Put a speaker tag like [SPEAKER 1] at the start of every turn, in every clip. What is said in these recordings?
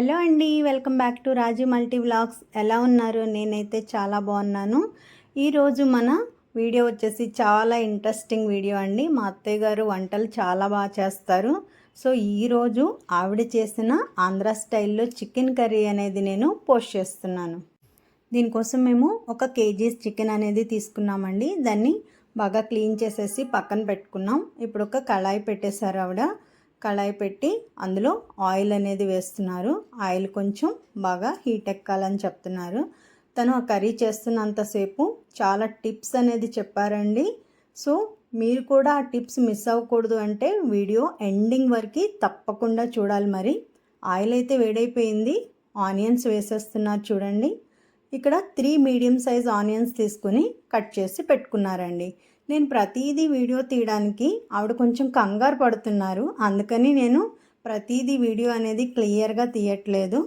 [SPEAKER 1] Hello అండి welcome back to Raji multi vlogs. ఎలా ఉన్నారు? నేనైతే చాలా బాగున్నాను. ఈరోజు మన వీడియో వచ్చేసి చాలా ఇంట్రెస్టింగ్ వీడియో అండి. మా అత్తయ్య గారు వంటలు చాలా బాగా చేస్తారు. సో ఈరోజు ఆవిడ చేసిన ఆంధ్ర స్టైల్లో చికెన్ కర్రీ అనేది నేను పోస్ట్ చేస్తున్నాను. దీనికోసం మేము ఒక కేజీస్ చికెన్ అనేది తీసుకున్నామండి. దాన్ని బాగా క్లీన్ చేసేసి పక్కన పెట్టుకున్నాం. ఇప్పుడు ఒక కళాయి పెట్టేశారు ఆవిడ. కళాయి పెట్టి అందులో ఆయిల్ అనేది వేస్తున్నారు. ఆయిల్ కొంచెం బాగా హీట్ ఎక్కాలని చెప్తున్నారు. తను ఆ కర్రీ చేస్తున్నంతసేపు చాలా టిప్స్ అనేది చెప్పారండి. సో మీరు కూడా ఆ టిప్స్ మిస్ అవ్వకూడదు అంటే వీడియో ఎండింగ్ వరకు తప్పకుండా చూడాలి మరి. ఆయిల్ అయితే వేడైపోయింది. ఆనియన్స్ వేసేస్తున్నారు చూడండి. ఇక్కడ త్రీ మీడియం సైజ్ ఆనియన్స్ తీసుకుని కట్ చేసి పెట్టుకున్నారండి. నేను ప్రతిదీ వీడియో తీయడానికి ఆవిడ కొంచెం కంగారు పడుతున్నారు. అందుకని నేను ప్రతిదీ వీడియో అనేది క్లియర్గా తీయట్లేదు.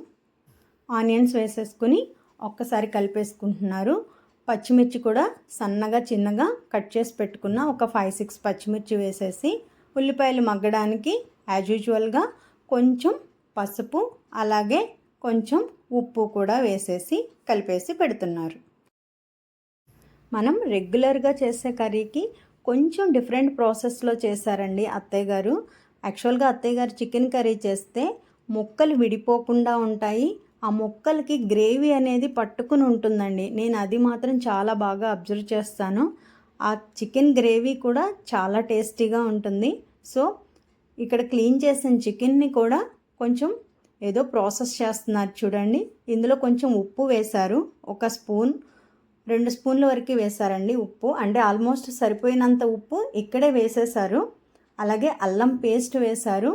[SPEAKER 1] ఆనియన్స్ వేసేసుకుని ఒక్కసారి కలిపేసుకుంటున్నారు. పచ్చిమిర్చి కూడా సన్నగా చిన్నగా కట్ చేసి పెట్టుకున్న ఒక ఫైవ్ సిక్స్ పచ్చిమిర్చి వేసేసి ఉల్లిపాయలు మగ్గడానికి యాజ్ యూజువల్గా కొంచెం పసుపు అలాగే కొంచెం ఉప్పు కూడా వేసేసి కలిపేసి పెడుతున్నారు. మనం రెగ్యులర్గా చేసే కర్రీకి కొంచెం డిఫరెంట్ ప్రాసెస్లో చేశారండి అత్తయ్య గారు. యాక్చువల్గా అత్తయ్య గారు చికెన్ కర్రీ చేస్తే ముక్కలు విడిపోకుండా ఉంటాయి. ఆ ముక్కలకి గ్రేవీ అనేది పట్టుకుని ఉంటుందండి. నేను అది మాత్రం చాలా బాగా అబ్జర్వ్ చేస్తాను. ఆ చికెన్ గ్రేవీ కూడా చాలా టేస్టీగా ఉంటుంది. సో ఇక్కడ క్లీన్ చేసిన చికెన్ని కూడా కొంచెం ఏదో ప్రాసెస్ చేస్తున్నారు చూడండి. ఇందులో కొంచెం ఉప్పు వేశారు. ఒక స్పూన్ రెండు స్పూన్ల వరకు వేశారండి ఉప్పు. అంటే ఆల్మోస్ట్ సరిపోయినంత ఉప్పు ఇక్కడే వేసేశారు. అలాగే అల్లం పేస్ట్ వేశారు.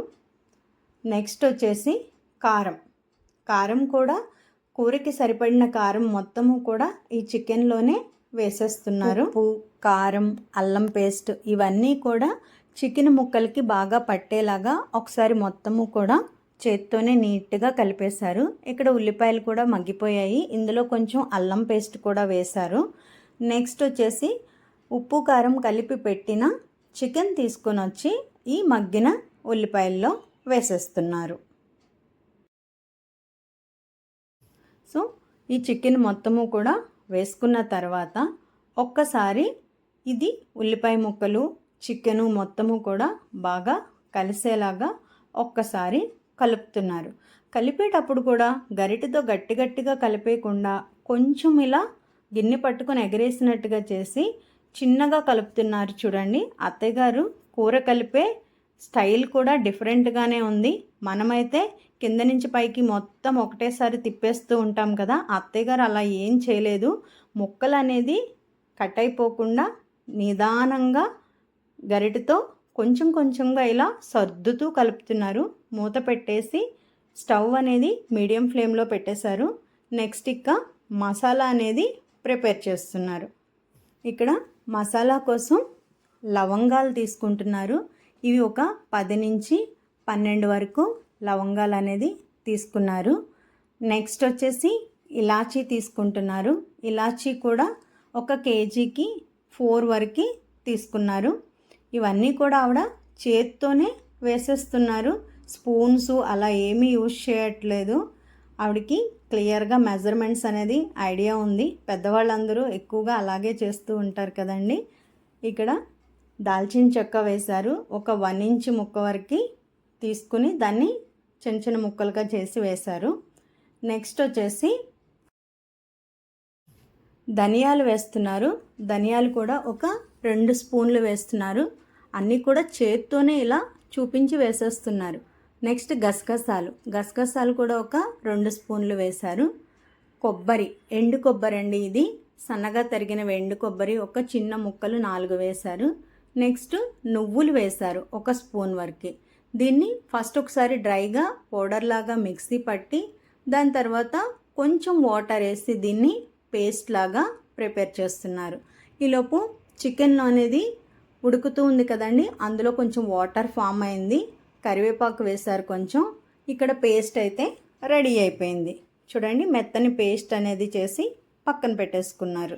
[SPEAKER 1] నెక్స్ట్ వచ్చేసి కారం. కారం కూడా కూరకి సరిపడిన కారం మొత్తము కూడా ఈ చికెన్లోనే వేసేస్తున్నారు. ఉప్పు కారం అల్లం పేస్ట్ ఇవన్నీ కూడా చికెన్ ముక్కలకి బాగా పట్టేలాగా ఒకసారి మొత్తము కూడా చేత్తోనే నీట్గా కలిపేశారు. ఇక్కడ ఉల్లిపాయలు కూడా మగ్గిపోయాయి. ఇందులో కొంచెం అల్లం పేస్ట్ కూడా వేశారు. నెక్స్ట్ వచ్చేసి ఉప్పు కారం కలిపి పెట్టిన చికెన్ తీసుకొని వచ్చి ఈ మగ్గిన ఉల్లిపాయల్లో వేసేస్తున్నారు. సో ఈ చికెన్ మొత్తము కూడా వేసుకున్న తర్వాత ఒక్కసారి ఇది ఉల్లిపాయ ముక్కలు చికెను మొత్తము కూడా బాగా కలిసేలాగా ఒక్కసారి కలుపుతున్నారు. కలిపేటప్పుడు కూడా గరిటెతో గట్టి గట్టిగా కలిపేయకుండా కొంచెం ఇలా గిన్నె పట్టుకొని ఎగరేసినట్టుగా చేసి చిన్నగా కలుపుతున్నారు చూడండి. అత్తయ్య గారు కూర కలిపే స్టైల్ కూడా డిఫరెంట్గానే ఉంది. మనమైతే కింద నుంచి పైకి మొత్తం ఒకటేసారి తిప్పేస్తూ ఉంటాం కదా. అత్తయ్య గారు అలా ఏం చేయలేదు. ముక్కలు అనేది కట్ అయిపోకుండా నిదానంగా గరిటతో కొంచెం కొంచెంగా ఇలా సర్దుతూ కలుపుతున్నారు. మూత పెట్టేసి స్టవ్ అనేది మీడియం ఫ్లేమ్లో పెట్టేశారు. నెక్స్ట్ ఇక మసాలా అనేది ప్రిపేర్ చేస్తున్నారు. ఇక్కడ మసాలా కోసం లవంగాలు తీసుకుంటున్నారు. ఇవి ఒక పది నుంచి పన్నెండు వరకు లవంగాలు అనేది తీసుకున్నారు. నెక్స్ట్ వచ్చేసి ఇలాచీ తీసుకుంటున్నారు. ఇలాచీ కూడా ఒక కేజీకి ఫోర్ వరకు తీసుకున్నారు. ఇవన్నీ కూడా ఆవిడ చేత్తోనే వేసేస్తున్నారు. స్పూన్స్ అలా ఏమీ యూజ్ చేయట్లేదు. ఆవిడకి క్లియర్గా మెజర్మెంట్స్ అనేది ఐడియా ఉంది. పెద్దవాళ్ళందరూ ఎక్కువగా అలాగే చేస్తూ ఉంటారు కదండి. ఇక్కడ దాల్చిన చెక్క వేశారు. ఒక వన్ ఇంచ్ ముక్క వరకు తీసుకుని దాన్ని చిన్న చిన్న ముక్కలుగా చేసి వేశారు. నెక్స్ట్ వచ్చేసి ధనియాలు వేస్తున్నారు. ధనియాలు కూడా ఒక రెండు స్పూన్లు వేస్తున్నారు. అన్నీ కూడా చేత్తోనే ఇలా చూపించి వేసేస్తున్నారు. నెక్స్ట్ గసగసాలు. గసగసాలు కూడా ఒక రెండు స్పూన్లు వేశారు. కొబ్బరి ఎండు కొబ్బరి అండి ఇది. సన్నగా తరిగిన ఎండు కొబ్బరి ఒక చిన్న ముక్కలు నాలుగు వేశారు. నెక్స్ట్ నువ్వులు వేశారు ఒక స్పూన్ వరకు. దీన్ని ఫస్ట్ ఒకసారి డ్రైగా పౌడర్ లాగా మిక్సీ పట్టి దాని తర్వాత కొంచెం వాటర్ వేసి దీన్ని పేస్ట్ లాగా ప్రిపేర్ చేస్తున్నారు. ఈలోపు చికెన్లో అనేది ఉడుకుతూ ఉంది కదండి అందులో కొంచెం వాటర్ ఫామ్ అయింది. కరివేపాకు వేశారు కొంచెం. ఇక్కడ పేస్ట్ అయితే రెడీ అయిపోయింది. చూడండి మెత్తని పేస్ట్ అనేది చేసి పక్కన పెట్టేసుకున్నారు.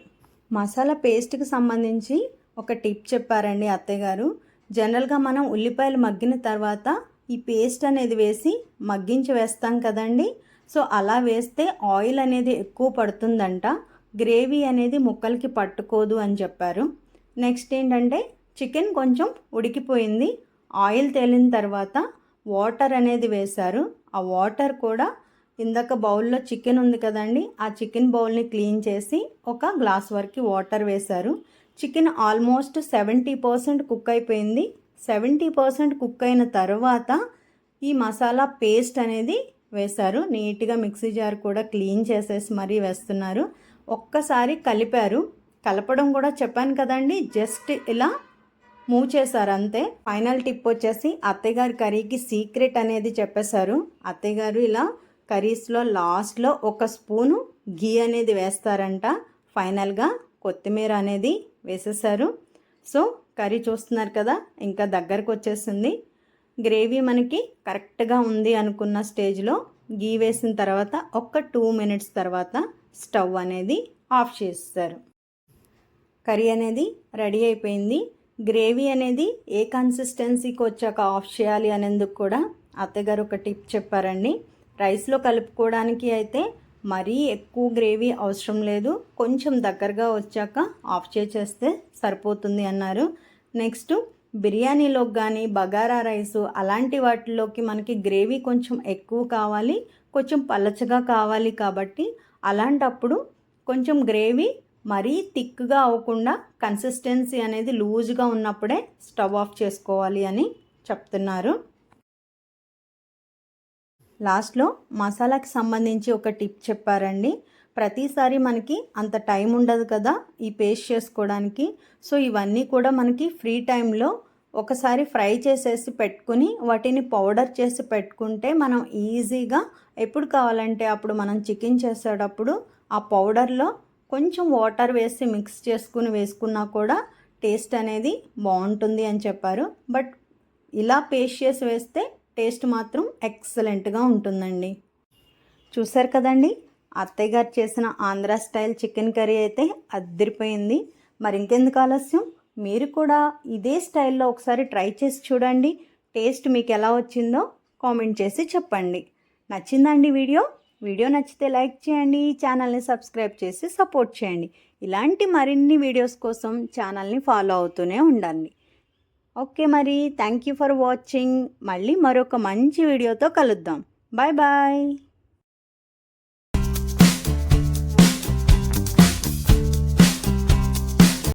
[SPEAKER 1] మసాలా పేస్ట్కి సంబంధించి ఒక టిప్ చెప్పారండి అత్తయ్య గారు. జనరల్గా మనం ఉల్లిపాయలు మగ్గిన తర్వాత ఈ పేస్ట్ అనేది వేసి మగ్గించి వేస్తాం కదండి. సో అలా వేస్తే ఆయిల్ అనేది ఎక్కువ పడుతుందంట. గ్రేవీ అనేది ముక్కలకి పట్టుకోదు అని చెప్పారు. నెక్స్ట్ ఏంటంటే చికెన్ కొంచెం ఉడికిపోయింది. ఆయిల్ తేలిన తర్వాత వాటర్ అనేది వేశారు. ఆ వాటర్ కూడా ఇందాక బౌల్లో చికెన్ ఉంది కదండి ఆ చికెన్ బౌల్ని క్లీన్ చేసి ఒక గ్లాస్ వరకు వాటర్ వేశారు. Chicken almost seventy percent cook అయిపోయింది. సెవెంటీ పర్సెంట్ కుక్ అయిన తర్వాత ఈ మసాలా పేస్ట్ అనేది వేశారు. నీట్గా మిక్సీ జార్ కూడా క్లీన్ చేసేసి మరీ వేస్తున్నారు. ఒక్కసారి కలిపారు. కలపడం కూడా చెప్పాను కదండి జస్ట్ ఇలా మూవ్ చేశారు అంతే. ఫైనల్ టిప్ వచ్చేసి అత్తయ్యగారి కర్రీకి సీక్రెట్ అనేది చెప్పేశారు. అత్తయ్యగారు ఇలా కర్రీస్లో లాస్ట్లో ఒక స్పూను ఘీ అనేది వేస్తారంట. ఫైనల్గా కొత్తిమీర అనేది వేసేసారు సో కర్రీ చూస్తున్నారు కదా ఇంకా దగ్గరకు వచ్చేసింది. గ్రేవీ మనకి కరెక్ట్గా ఉంది అనుకున్న స్టేజ్లో గీ వేసిన తర్వాత ఒక టూ మినిట్స్ తర్వాత స్టవ్ అనేది ఆఫ్ చేస్తారు కర్రీ అనేది రెడీ అయిపోయింది. గ్రేవీ అనేది ఏ కన్సిస్టెన్సీకి వచ్చాక ఆఫ్ చేయాలి అనేందుకు కూడా అత్తగారు ఒక టిప్ చెప్పారండి. రైస్లో కలుపుకోవడానికి అయితే మరీ ఎక్కువ గ్రేవీ అవసరం లేదు. కొంచెం దగ్గరగా వచ్చాక ఆఫ్ చేసేస్తే సరిపోతుంది అన్నారు. నెక్స్ట్ బిర్యానీలోకి కానీ బగారా రైసు అలాంటి వాటిలోకి మనకి గ్రేవీ కొంచెం ఎక్కువ కావాలి కొంచెం పలచగా కావాలి కాబట్టి అలాంటప్పుడు కొంచెం గ్రేవీ మరీ థిక్గా అవ్వకుండా కన్సిస్టెన్సీ అనేది లూజ్గా ఉన్నప్పుడే స్టవ్ ఆఫ్ చేసుకోవాలి అని చెప్తున్నారు. లాస్ట్లో మసాలాకి సంబంధించి ఒక టిప్ చెప్పారండి. ప్రతిసారి మనకి అంత టైం ఉండదు కదా ఈ పేస్ట్ చేసుకోవడానికి. సో ఇవన్నీ కూడా మనకి ఫ్రీ టైంలో ఒకసారి ఫ్రై చేసేసి పెట్టుకుని వాటిని పౌడర్ చేసి పెట్టుకుంటే మనం ఈజీగా ఎప్పుడు కావాలంటే అప్పుడు మనం చికెన్ చేసేటప్పుడు ఆ పౌడర్లో కొంచెం వాటర్ వేసి మిక్స్ చేసుకుని వేసుకున్నా కూడా టేస్ట్ అనేది బాగుంటుంది అని చెప్పారు. బట్ ఇలా పేస్ట్ చేసి వేస్తే టేస్ట్ మాత్రం ఎక్సలెంట్గా ఉంటుందండి. చూసారు కదండి? అత్తయ్య గారు చేసిన ఆంధ్ర స్టైల్ చికెన్ కర్రీ అయితే అద్దరిపోయింది. మరి ఇంకెందుకు ఆలస్యం? మీరు కూడా ఇదే స్టైల్లో ఒకసారి ట్రై చేసి చూడండి. టేస్ట్ మీకు ఎలా వచ్చిందో కామెంట్ చేసి చెప్పండి. నచ్చిందండి వీడియో? వీడియో నచ్చితే లైక్ చేయండి ఛానల్ని సబ్స్క్రైబ్ చేసి సపోర్ట్ చేయండి. ఇలాంటి మరిన్ని వీడియోస్ కోసం ఛానల్ని ఫాలో అవుతూనే ఉండండి. ఓకే మరి థ్యాంక్ యూ ఫర్ వాచింగ్. మళ్ళీ మరొక మంచి వీడియోతో కలుద్దాం. Bye bye.